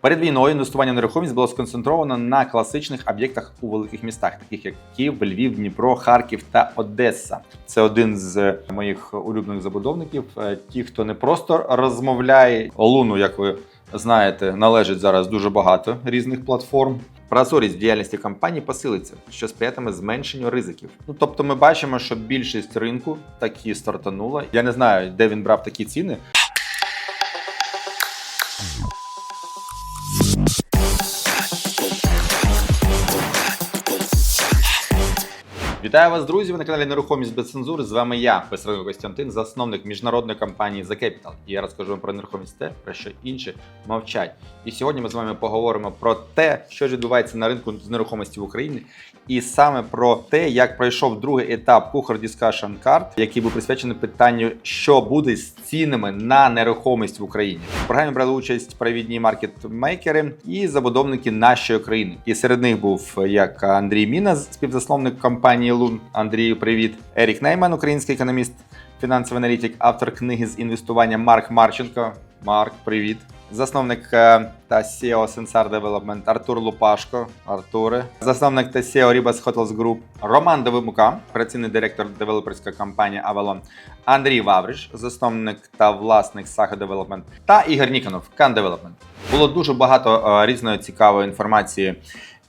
Перед війною інвестування в нерухомість було сконцентровано на класичних об'єктах у великих містах, таких як Київ, Львів, Дніпро, Харків та Одеса. Це один з моїх улюблених забудовників. Е, Ті, хто не просто розмовляє Олуну, як ви знаєте, належить зараз дуже багато різних платформ. Прозорість діяльності компаній посилиться, що сприятиме зменшенню ризиків. Ну тобто, ми бачимо, що більшість ринку такі стартанула. Я не знаю, де він брав такі ціни. Вітаю вас, друзі! Ви на каналі Нерухомість без цензури. З вами я, Писаренко Костянтин, засновник міжнародної компанії The Capital. І я розкажу вам про нерухомість те, про що інші мовчать. І сьогодні ми з вами поговоримо про те, що ж відбувається на ринку з нерухомості в Україні, і саме про те, як пройшов другий етап Кухар Discussion Card, який був присвячений питанню, що буде з цінами на нерухомість в Україні. В програмі брали участь провідні маркетмейкери і забудовники нашої країни. І серед них був як Андрій Міна, співзасновник компанії Лун. Андрію, привіт. Ерік Нейман, український економіст, фінансовий аналітик, автор книги з інвестування Марк Марченко. Марк, привіт. Засновник е, та SEO Sensar Development Артур Лупашко. Артуре. Засновник та SEO Ribas Hotels Group Роман Довимука, операційний директор девелоперської компанії Avalon. Андрій Вавриш, засновник та власник Saga Development. Та Ігор Ніконов, Can Development. Було дуже багато е, різної цікавої інформації.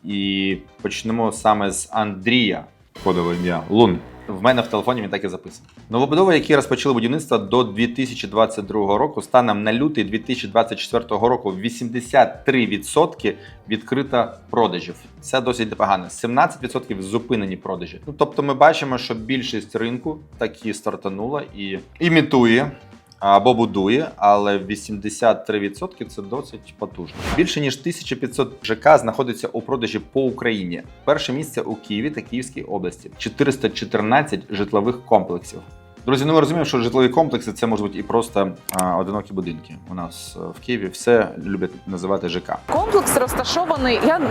І почнемо саме з Андрія, кодове ім'я Лун. В мене в телефоні він так і записаний. Новобудови, які розпочали будівництво до 2022 року, станом на лютий 2024 року 83% відкрита продажів. Це досить непогано. 17% зупинені продажі. Ну тобто, ми бачимо, що більшість ринку такі стартанула і імітує. Або будує, але 83% це досить потужно. Більше ніж 1500 ЖК знаходиться у продажі по Україні. Перше місце у Києві та Київській області 414 житлових комплексів. Друзі, ну ми розуміємо, що житлові комплекси це можуть і просто а, одинокі будинки. У нас е, в Києві все люблять називати ЖК. Комплекс розташований. Я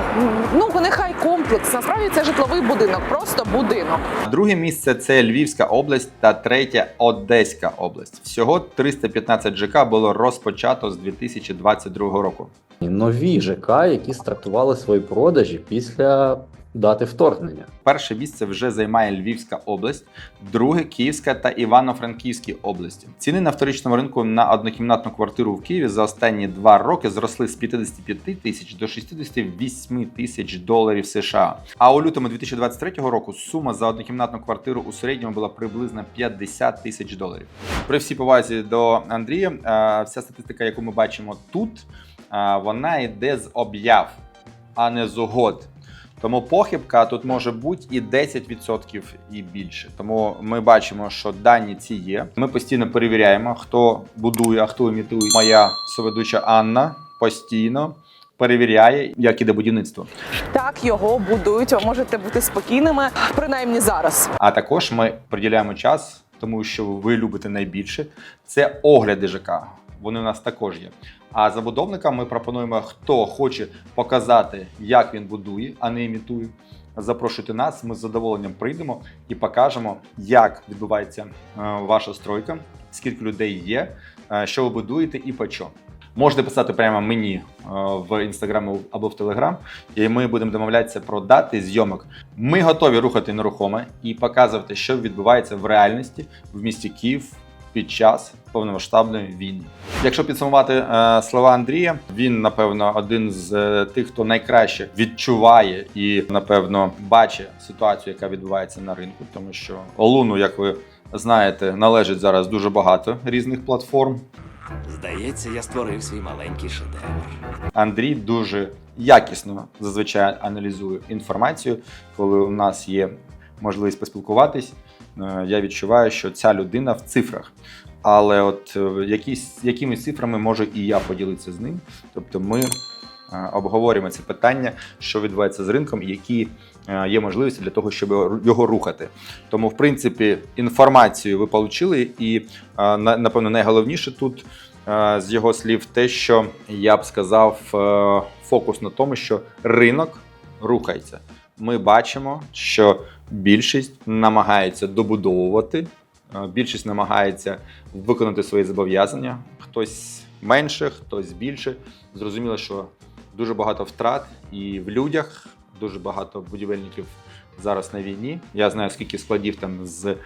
ну нехай комплекс. Насправді це житловий будинок, просто будинок. Друге місце це Львівська область та третє Одеська область. Всього 315 ЖК було розпочато з 2022 року. нові ЖК, які стартували свої продажі після дати вторгнення. Перше місце вже займає Львівська область, друге Київська та Івано-Франківські області. Ціни на вторичному ринку на однокімнатну квартиру в Києві за останні два роки зросли з 55 тисяч до 68 тисяч доларів США. А у лютому 2023 року сума за однокімнатну квартиру у середньому була приблизно 50 тисяч доларів. При всій повазі до Андрія, е, вся статистика, яку ми бачимо тут, е, вона йде з об'яв, а не з угод. Тому похибка тут може бути і 10% і більше. Тому ми бачимо, що дані ці є. Ми постійно перевіряємо, хто будує, а хто імітує. Моя соведуча Анна постійно перевіряє, як іде будівництво. Так його будують. Ви можете бути спокійними, принаймні зараз. А також ми приділяємо час, тому що ви любите найбільше. Це огляди ЖК. Вони у нас також є. А забудовникам ми пропонуємо, хто хоче показати, як він будує, а не імітує. Запрошуйте нас, ми з задоволенням прийдемо і покажемо, як відбувається е, ваша стройка, скільки людей є, е, що ви будуєте і по чому. Можете писати прямо мені е, в інстаграм або в телеграм, і ми будемо домовлятися про дати зйомок. Ми готові рухати нерухоме і показувати, що відбувається в реальності в місті Київ під час повномасштабної війни. Якщо підсумувати е, слова Андрія, він напевно один з е, тих, хто найкраще відчуває і напевно бачить ситуацію, яка відбувається на ринку, тому що Олуну, як ви знаєте, належить зараз дуже багато різних платформ. Здається, я створив свій маленький шедевр. Андрій дуже якісно зазвичай аналізує інформацію, коли у нас є можливість поспілкуватись. Е, Я відчуваю, що ця людина в цифрах. Але от е, якісь, якимись цифрами можу і я поділитися з ним. Тобто ми е, обговорюємо це питання, що відбувається з ринком, які є можливості для того, щоб його рухати. Тому, в принципі, інформацію ви отримали, і напевно найголовніше тут з його слів те, що я б сказав, фокус на тому, що ринок рухається. Ми бачимо, що більшість намагається добудовувати, е, більшість намагається виконати свої зобов'язання. Хтось менше, хтось більше. Зрозуміло, що дуже багато втрат і в людях, дуже багато будівельників зараз на війні. Я знаю, скільки складів там з е,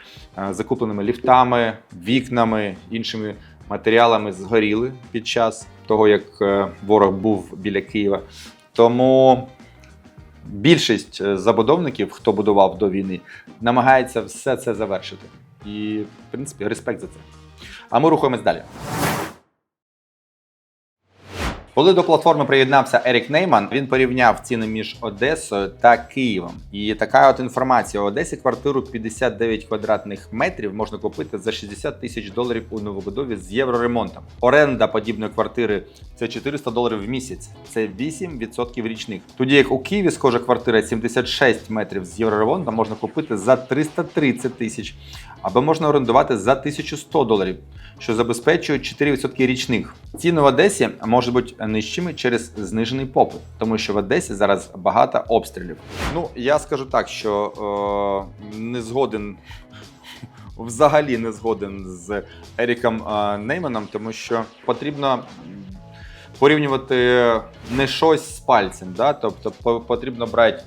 закупленими ліфтами, вікнами, іншими матеріалами згоріли під час того, як е, ворог був біля Києва. Тому більшість е, забудовників, хто будував до війни, намагається все це завершити. І, в принципі, респект за це. А ми рухаємось далі. Коли до платформи приєднався Ерік Нейман, він порівняв ціни між Одесою та Києвом. І така от інформація: у Одесі квартиру 59 квадратних метрів можна купити за 60 тисяч доларів у новобудові з євроремонтом. Оренда подібної квартири це 400 доларів в місяць. Це 8% річних. Тоді як у Києві схожа квартира 76 метрів з євроремонтом можна купити за 330 тисяч, або можна орендувати за 1100 доларів що забезпечує 4% річних. Ціни в Одесі можуть бути нижчими через знижений попит, тому що в Одесі зараз багато обстрілів. Ну я скажу так, що е, не згоден. Взагалі не згоден з Еріком е, Нейманом, тому що потрібно порівнювати не щось з пальцем. Да? Тобто потрібно брати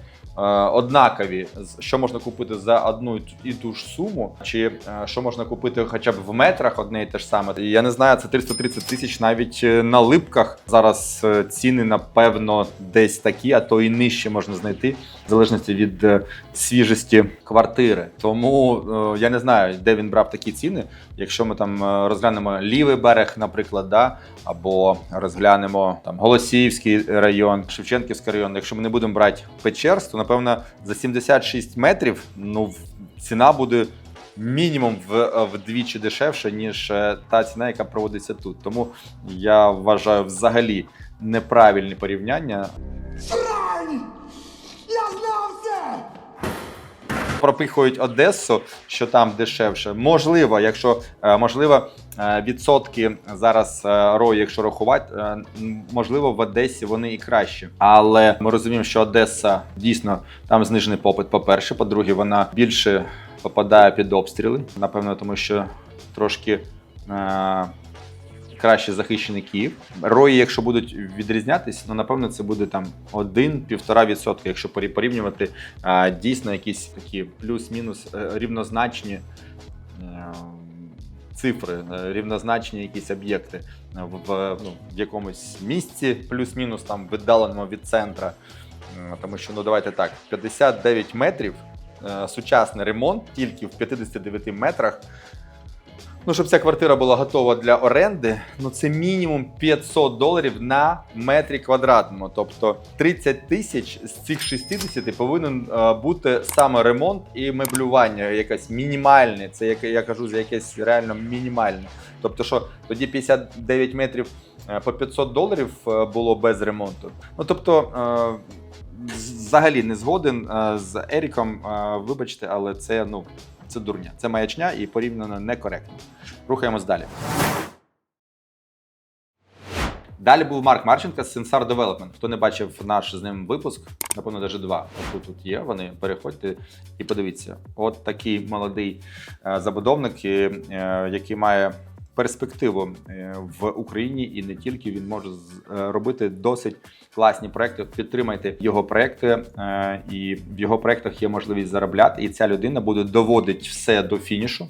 однакові, з- що можна купити за одну і ту- ж суму, чи е, що можна купити хоча б в метрах одне і те ж саме. Я не знаю, це 330 тисяч навіть е, на липках. Зараз е, ціни, напевно, десь такі, а то і нижче можна знайти, в залежності від е, свіжості квартири. Тому е, я не знаю, де він брав такі ціни. Якщо ми там е, розглянемо лівий берег, наприклад, да, або розглянемо там Голосіївський район, Шевченківський район. Якщо ми не будемо брати Печерськ, то напевно за 76 метрів ну ціна буде. Мінімум в, вдвічі дешевше, ніж е, та ціна, яка проводиться тут. Тому я вважаю взагалі неправильне порівняння. Пропихують Одесу, що там дешевше. Можливо, якщо е, можливо е, відсотки зараз е, рою, якщо рахувати, можливо, в Одесі вони і кращі. Але ми розуміємо, що Одеса дійсно там знижений попит. По-перше, по-друге, вона більше попадає під обстріли. Напевно, тому що трошки. Краще захищений Київ. Рої, якщо будуть відрізнятись, ну напевно це буде там 1-1,5%, якщо порівнювати дійсно якісь такі плюс-мінус е, рівнозначні е, цифри, е, рівнозначні якісь об'єкти в, ну, в якомусь місці, плюс-мінус там віддаленому від центра. Тому що, ну давайте так, 59 метрів, сучасний ремонт тільки в 59 метрах. Ну, щоб ця квартира була готова для оренди, ну це мінімум 500 доларів на метрі квадратному. Тобто 30 тисяч з цих 60 повинен е, бути саме ремонт і меблювання, якесь мінімальне. Це як я кажу, за якесь реально мінімальне. Тобто, що тоді 59 метрів е, по 500 доларів е, було без ремонту. Ну тобто. Взагалі не згоден з Еріком. Вибачте, але це ну це дурня, це маячня і порівняно некоректно. Рухаємось далі. Далі був Марк Марченко з Sensar Development. Хто не бачив наш з ним випуск, напевно, навіть два. Тут тут є. Вони переходьте і подивіться. От такий молодий е, забудовник, е, який має перспективу е, в Україні і не тільки він може е, робити досить класні проекти. Підтримайте його проекти, е, і в його проектах є можливість заробляти. І ця людина буде доводити все до фінішу.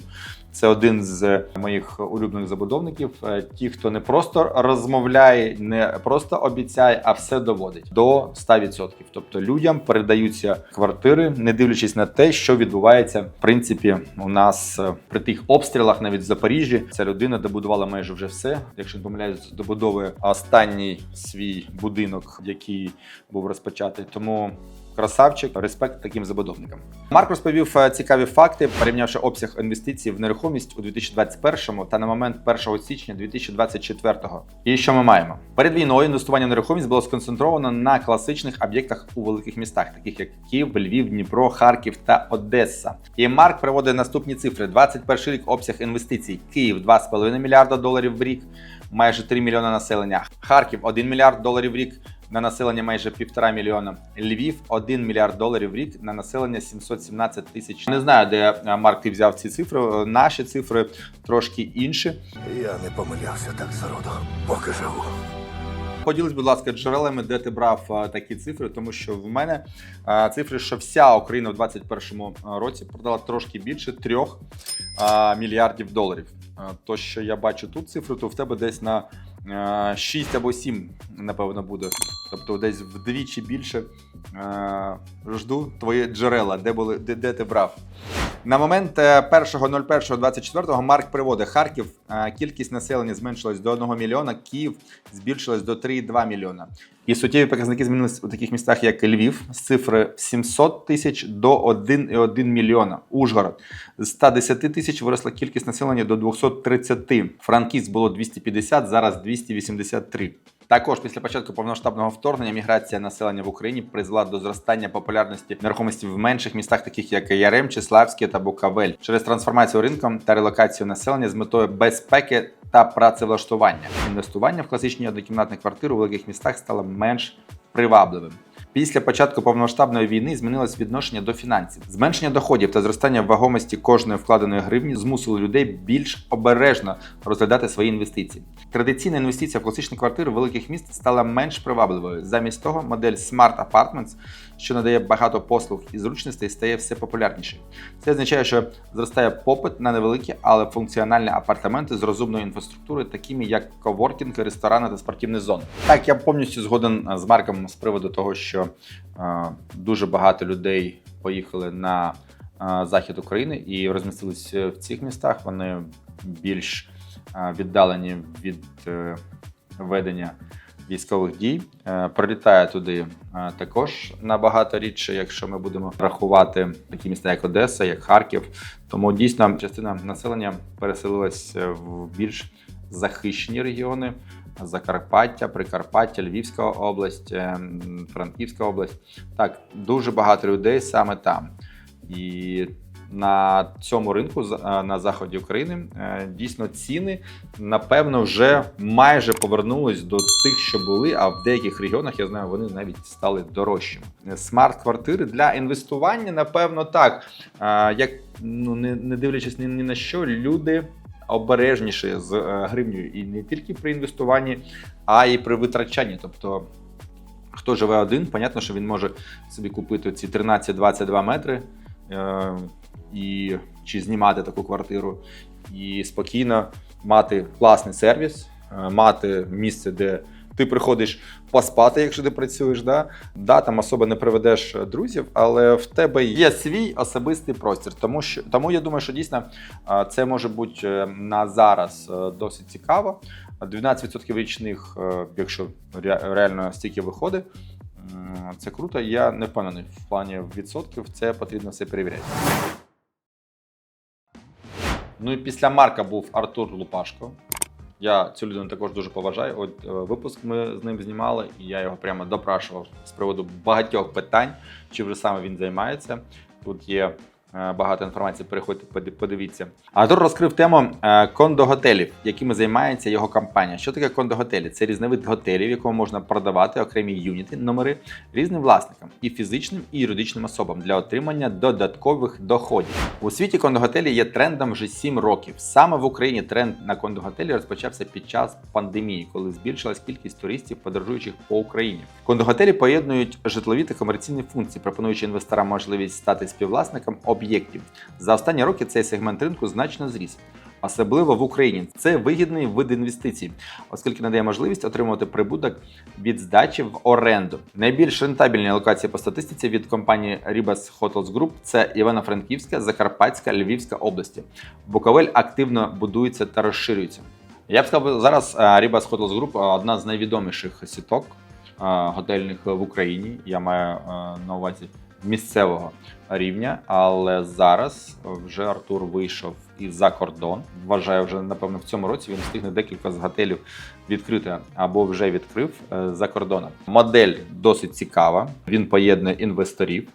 Це один з моїх улюблених забудовників. Е, Ті, хто не просто розмовляє, не просто обіцяє, а все доводить до 100%. Тобто людям передаються квартири, не дивлячись на те, що відбувається в принципі у нас е, при тих обстрілах, навіть в Запоріжжі. Ця людина добудувала майже вже все. Якщо не помиляюсь, добудовує останній свій будинок, який був розпочатий. Тому Красавчик, респект таким забудовникам. Марк розповів е, цікаві факти, порівнявши обсяг інвестицій в нерухомість у 2021 та на момент 1 січня 2024. І що ми маємо? Перед війною інвестування в нерухомість було сконцентровано на класичних об'єктах у великих містах, таких як Київ, Львів, Дніпро, Харків та Одеса. І Марк приводить наступні цифри: 21 рік обсяг інвестицій: Київ 2,5 мільярда доларів в рік, майже 3 мільйона населення. Харків 1 мільярд доларів в рік на населення майже півтора мільйона. Львів 1 мільярд доларів в рік на населення 717 тисяч. Не знаю, де е, Марк ти взяв ці цифри. Е, Наші цифри трошки інші. Я не помилявся так зароду, поки живу. Поділись, будь ласка, джерелами, де ти брав а, такі цифри, тому що в мене цифри, що вся Україна в 2021 році продала трошки більше трьох а, мільярдів доларів. То, що я бачу тут цифру, то в тебе десь на 6 або 7, напевно, буде. Тобто десь вдвічі більше. Жду твої джерела, де були, де, де ти брав. На момент е, 1.01.24 Марк приводить Харків. е, Кількість населення зменшилась до 1 мільйона, Київ збільшилась до 3,2 мільйона. І суттєві показники змінились у таких містах, як Львів, з цифри 700 тисяч до 1,1 мільйона. Ужгород з 110 тисяч виросла кількість населення до 230. Франківськ було 250, зараз 283. Також після початку повноштабного вторгнення міграція населення в Україні призвела до зростання популярності нерухомості в менших містах, таких як Ярем, Числавське та Букавель, через трансформацію ринком та релокацію населення з метою безпеки та працевлаштування. Інвестування в класичні однокімнатні квартири у великих містах стало менш привабливим. Після початку повномасштабної війни змінилось відношення до фінансів. Зменшення доходів та зростання вагомості кожної вкладеної гривні змусили людей більш обережно розглядати свої інвестиції. Традиційна інвестиція в класичні квартири великих міст стала менш привабливою. Замість того, модель Smart Apartments, що надає багато послуг і зручностей, стає все популярнішою. Це означає, що зростає попит на невеликі, але функціональні апартаменти з розумною інфраструктурою, такими як коворкінг, ресторани та спортивні зони. Так, я повністю згоден з Марком з приводу того, що е, дуже багато людей поїхали на е, захід України і розмістилися в цих містах. Вони більш е, віддалені від е, ведення військових дій. Е, Прилітає туди е, також набагато рідше, якщо ми будемо рахувати такі міста, як Одеса, як Харків. Тому дійсно частина населення переселилась е, в більш захищені регіони. Закарпаття, Прикарпаття, Львівська область, Франківська область. Так, дуже багато людей саме там. І на цьому ринку е, на заході України е, дійсно ціни напевно вже майже повернулись до тих, що були. А в деяких регіонах я знаю, вони навіть стали дорожчими. Смарт-квартири для інвестування, напевно, так. Е, Як ну не, не дивлячись ні, ні на що, люди обережніші з е, гривнею і не тільки при інвестуванні, а й при витрачанні. Тобто, хто живе один, понятно, що він може собі купити ці 13-22 метри е, і чи знімати таку квартиру, і спокійно мати класний сервіс, е, мати місце, де ти приходиш поспати, якщо ти працюєш. Да? Да, там особо не приведеш друзів, але в тебе є свій особистий простір. Тому що тому я думаю, що дійсно е, це може бути е, на зараз е, досить цікаво. 12% річних, е, якщо реально стільки виходить. Це круто. Я не впевнений в плані відсотків. Це потрібно все перевіряти. Ну і після Марка був Артур Лупашко. Я цю людину також дуже поважаю. От е, випуск ми з ним знімали, і я його прямо допрашував з приводу багатьох питань, чим же саме він займається. Тут є багато інформації. Переходьте, поди- подивіться. Артур розкрив тему е, кондо-готелів, якими займається його компанія. Що таке кондо-готелі? Це різновид готелів, в якому можна продавати окремі юніти, номери різним власникам і фізичним і юридичним особам для отримання додаткових доходів. У світі кондо-готелі є трендом вже 7 років. Саме в Україні тренд на кондо-готелі розпочався під час пандемії, коли збільшилась кількість туристів, подорожуючих по Україні. Кондо-готелі поєднують житлові та комерційні функції, пропонуючи інвесторам можливість стати співвласником об'єктів. За останні роки цей сегмент ринку значно зріс. Особливо в Україні це вигідний вид інвестицій, оскільки надає можливість отримувати прибуток від здачі в оренду. Найбільш рентабельні локації по статистиці від компанії Ribas Hotels Group – це Івано-Франківська, Закарпатська, Львівська області. Буковель активно будується та розширюється. Я б сказав, зараз е, Ribas Hotels Group – одна з найвідоміших сіток е, готельних в Україні. Я маю е, на увазі місцевого рівня, але зараз вже Артур вийшов і за кордон. Вважаю, вже напевно в цьому році він встигне декілька з готелів відкрити або вже відкрив е, за кордоном. Модель досить цікава. Він поєднує інвесторів,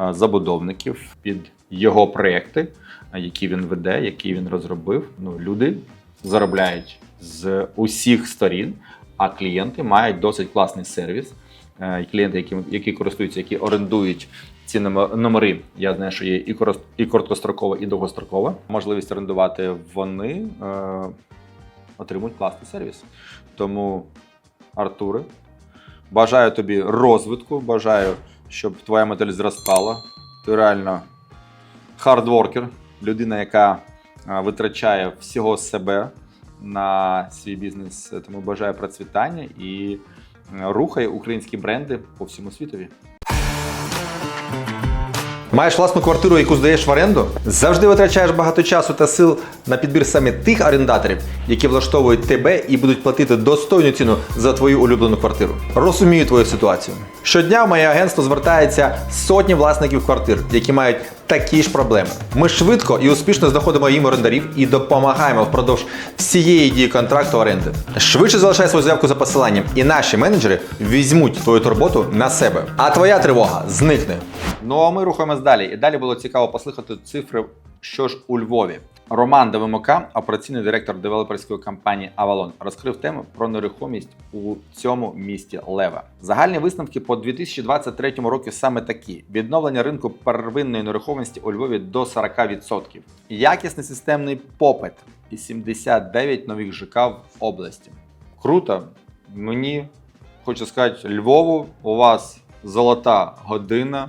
е, забудовників під його проекти, які він веде, які він розробив. Ну, люди заробляють з усіх сторін, а клієнти мають досить класний сервіс. Е, Клієнти, які, які користуються, які орендують ці номери, я знаю, що є і і короткострокова, і довгострокова. Можливість орендувати вони е, отримують класний сервіс. Тому Артуре. Бажаю тобі розвитку, бажаю, щоб твоя модель зростала. Ти реально хардворкер, людина, яка витрачає всього себе на свій бізнес. Тому бажаю процвітання і е, рухає українські бренди по всьому світові. Маєш власну квартиру, яку здаєш в оренду? Завжди витрачаєш багато часу та сил на підбір саме тих орендаторів, які влаштовують тебе і будуть платити достойну ціну за твою улюблену квартиру. Розумію твою ситуацію. Щодня в моє агентство звертається сотні власників квартир, які мають такі ж проблеми. Ми швидко і успішно знаходимо їм орендарів і допомагаємо впродовж всієї дії контракту оренди. Швидше залишай свою заявку за посиланням, і наші менеджери візьмуть твою турботу на себе. А твоя тривога зникне. Ну а ми рухаємось далі. І далі було цікаво послухати цифри, що ж у Львові. Роман Давимока, операційний директор девелоперської компанії Avalon, розкрив тему про нерухомість у цьому місті Лева. Загальні висновки по 2023 року саме такі: відновлення ринку первинної нерухомості у Львові до 40%, якісний системний попит і 79 нових ЖК в області. Круто. Мені хочу сказати, Львову, у вас золота година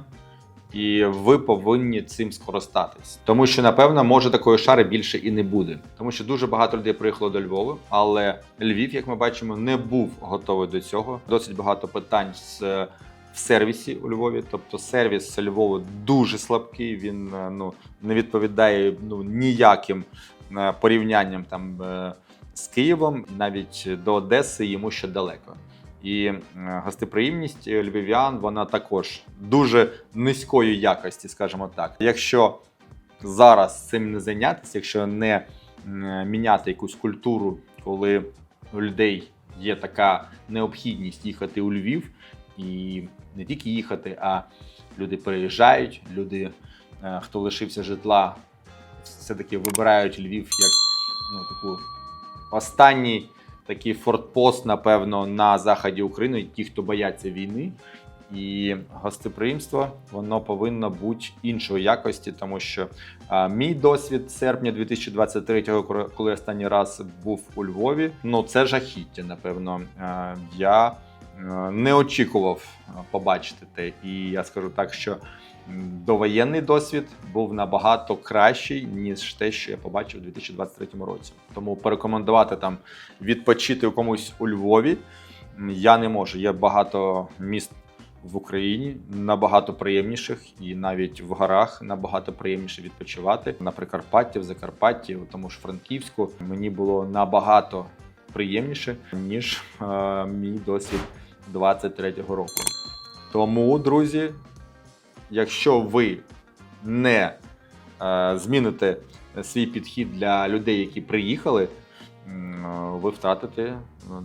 і ви повинні цим скористатись. Тому що, напевно, може такої шари більше і не буде. Тому що дуже багато людей приїхало до Львова, але Львів, як ми бачимо, не був готовий до цього. Досить багато питань з. В сервісі у Львові, тобто сервіс Львова дуже слабкий. Він е, ну не відповідає ну ніяким е, порівнянням там е, з Києвом, навіть до Одеси йому ще далеко. І е, гостеприємність е, львів'ян вона також дуже низької якості, скажімо так. Якщо зараз цим не зайнятися, якщо не міняти якусь культуру, коли у людей є така необхідність їхати у Львів, і не тільки їхати, а люди переїжджають, люди, е, хто лишився житла, все-таки вибирають Львів як ну, таку останній такий фортпост, напевно, на заході України, ті, хто бояться війни. І гостеприємство воно повинно бути іншої якості, тому що а, мій досвід серпня 2023-го, коли- останній раз був у Львові, ну це жахіття. Напевно, А, я е, не очікував побачити те. І я скажу так, що довоєнний досвід був набагато кращий, ніж те, що я побачив у 2023 році. Тому порекомендувати там відпочити комусь у Львові я не можу. Є багато міст в Україні набагато приємніших, і навіть в горах набагато приємніше відпочивати. На Прикарпатті, в Закарпатті, у тому ж Франківську мені було набагато приємніше, ніж е, мій досвід 23-го року. Тому, друзі, якщо ви не е, зміните свій підхід для людей, які приїхали, ви втратите е,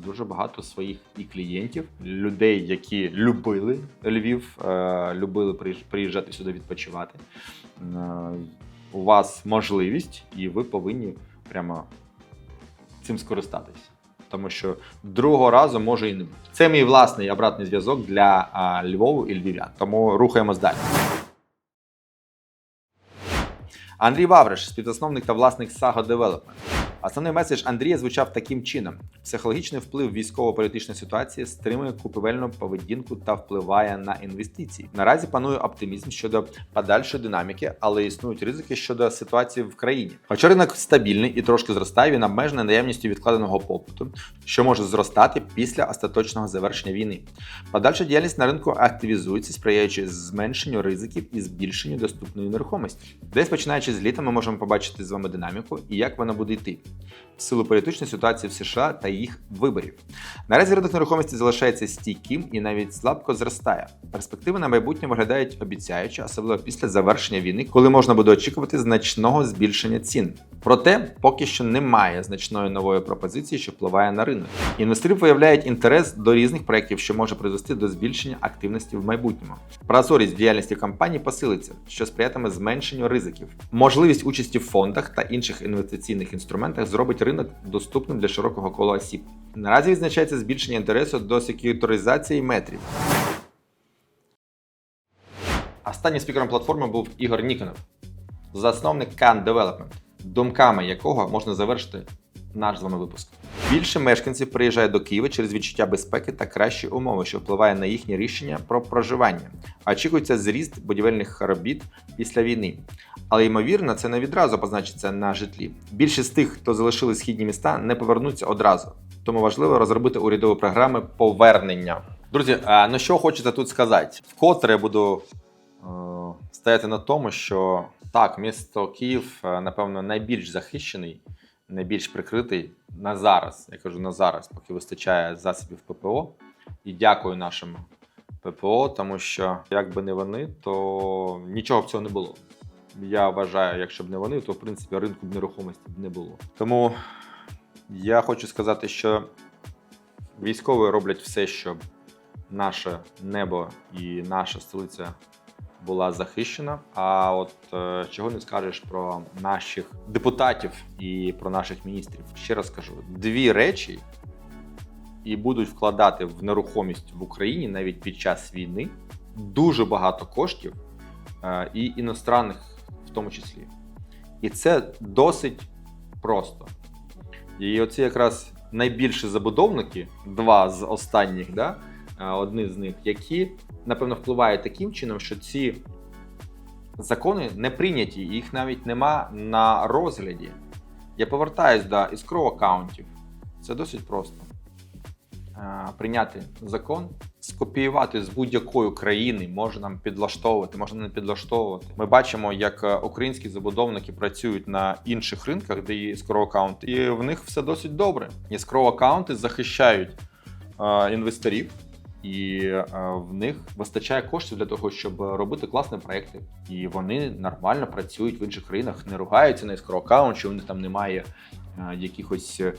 дуже багато своїх і клієнтів, людей, які любили Львів, е, любили приїжджати сюди відпочивати. Е, У вас можливість, і ви повинні прямо цим скористатись. Тому що другого разу може і не бути. Це мій власний обратний зв'язок для а, Львову і львів'ян. Тому рухаємось далі. Андрій Вавриш, співзасновник та власник Saga Development. Основний меседж Андрія звучав таким чином: психологічний вплив військово-політичної ситуації стримує купівельну поведінку та впливає на інвестиції. Наразі панує оптимізм щодо подальшої динаміки, але існують ризики щодо ситуації в країні. Хоча ринок стабільний і трошки зростає, він обмежений наявністю відкладеного попиту, що може зростати після остаточного завершення війни. Подальша діяльність на ринку активізується, сприяючи зменшенню ризиків і збільшенню доступної нерухомості. Десь починаючи з літа, ми можемо побачити з вами динаміку і як вона буде йти в силу політичної ситуації в США та їх виборів. Наразі ринок нерухомості залишається стійким і навіть слабко зростає. Перспективи на майбутнє виглядають обіцяюче, особливо після завершення війни, коли можна буде очікувати значного збільшення цін. Проте поки що немає значної нової пропозиції, що впливає на ринок. Інвестори виявляють інтерес до різних проєктів, що може призвести до збільшення активності в майбутньому. Прозорість діяльності компаній посилиться, що сприятиме зменшенню ризиків. Можливість участі в фондах та інших інвестиційних інструментах зробить ринок доступним для широкого кола осіб. Наразі відзначається збільшення інтересу до сек'юторизації метрів. Останнім спікером платформи був Ігор Ніконов, засновник Can Development, думками якого можна завершити наш з вами випуск. Більше мешканців приїжджає до Києва через відчуття безпеки та кращі умови, що впливає на їхнє рішення про проживання. А Очікується зріст будівельних робіт після війни. Але ймовірно, це не відразу позначиться на житлі. Більшість тих, хто залишили східні міста, не повернуться одразу. Тому важливо розробити урядові програми повернення. Друзі, а, ну що хочеться тут сказати? Вкотре я буду е, стояти на тому, що так, місто Київ, е, напевно, найбільш захищений, найбільш прикритий на зараз. Я кажу на зараз, поки вистачає засобів ППО. І дякую нашим ППО, тому що якби не вони, то нічого б цього не було. Я вважаю, якщо б не вони, то в принципі ринку б нерухомості б не було. Тому я хочу сказати, що військові роблять все, щоб наше небо і наша столиця була захищена. А от е, чого не скажеш про наших депутатів і про наших міністрів? Ще раз кажу: дві речі і будуть вкладати в нерухомість в Україні навіть під час війни дуже багато коштів е, і іностранних в тому числі. І це досить просто. І оці якраз найбільші забудовники, два з останніх, да, е, одні з них, які, напевно, впливають таким чином, що ці закони не прийняті, їх навіть нема на розгляді. Я повертаюсь до escrow аккаунтів. Це досить просто. Е, Прийняти закон, скопіювати з будь-якої країни, може нам підлаштовувати, можна не підлаштовувати. Ми бачимо, як е, українські забудовники працюють на інших ринках, де є escrow аккаунт, і в них все досить добре. Escrow аккаунти захищають е, інвесторів, і е, в них вистачає коштів для того, щоб робити класні проекти. І вони нормально працюють в інших країнах, не ругаються на escrow аккаунт, що в них там немає е, якихось е,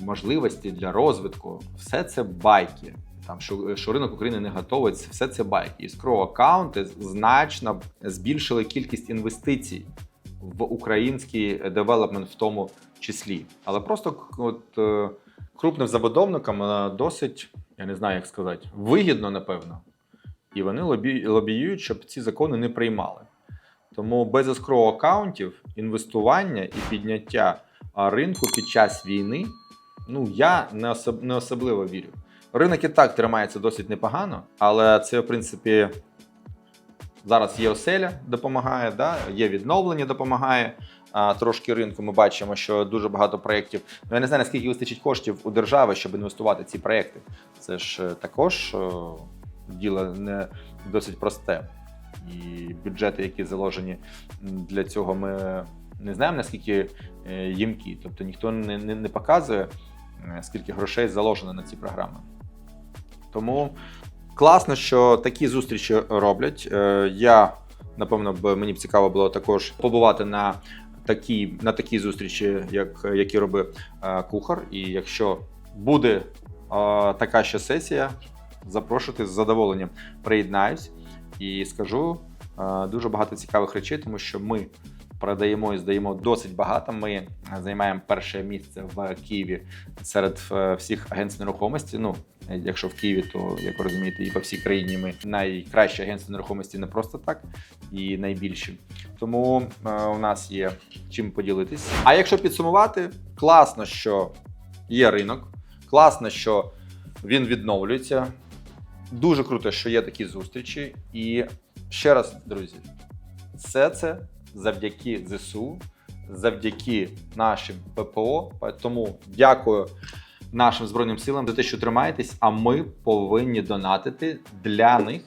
можливостей для розвитку. Все це байки. Там що, що ринок України не готовий, все це байки. Escrow аккаунти значно збільшили кількість інвестицій в український девелопмент в тому числі. Але просто от, крупним забудовникам досить, я не знаю, як сказати, вигідно, напевно. І вони лобі, лобіюють, щоб ці закони не приймали. Тому без escrow аккаунтів інвестування і підняття ринку під час війни, ну я не, особ, не особливо вірю. Ринок і так тримається досить непогано, але це, в принципі, зараз є оселя, допомагає, да? є відновлення, допомагає а, трошки ринку. Ми бачимо, що дуже багато проєктів. Ну, я не знаю, наскільки вистачить коштів у держави, щоб інвестувати ці проєкти. Це ж е, також е, діло не досить просте. І бюджети, які заложені для цього, ми не знаємо, наскільки е, їмкі. Тобто ніхто не, не, не показує, скільки грошей заложено на ці програми. Тому класно, що такі зустрічі роблять. Е, Я, напевно, б мені б цікаво було також побувати на такій, на такій зустрічі, як, які робив е, кухар. І якщо буде е, така ще сесія, запрошуйте з задоволенням. Приєднаюсь і скажу дуже багато цікавих речей, тому що ми продаємо і здаємо досить багато. Ми займаємо перше місце в Києві серед е, всіх агентств нерухомості. Ну, якщо в Києві, то як ви розумієте, і по всій країні ми найкраще агентство нерухомості не просто так і найбільші. Тому е, у нас є чим поділитись. А якщо підсумувати, класно, що є ринок, класно, що він відновлюється. Дуже круто, що є такі зустрічі. І ще раз, друзі, все це завдяки ЗСУ, завдяки нашим ППО. Тому дякую нашим Збройним силам за те, що тримаєтесь, а ми повинні донатити для них.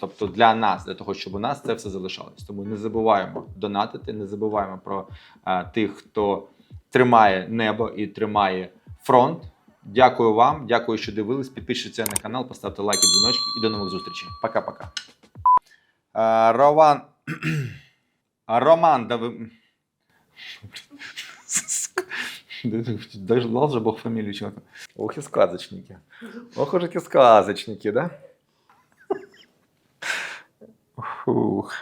Тобто для нас, для того, щоб у нас це все залишалось. Тому не забуваємо донатити, не забуваємо про е, тих, хто тримає небо і тримає фронт. Дякую вам, дякую, що дивились. Підпишіться на канал, поставте лайки, дзвіночки і до нових зустрічей. Пока-пока. Е, Роман. Роман, да ви. Даже дал же Бог фамилию человека. Ох и сказочники. Ох уж эти сказочники, да? Фух.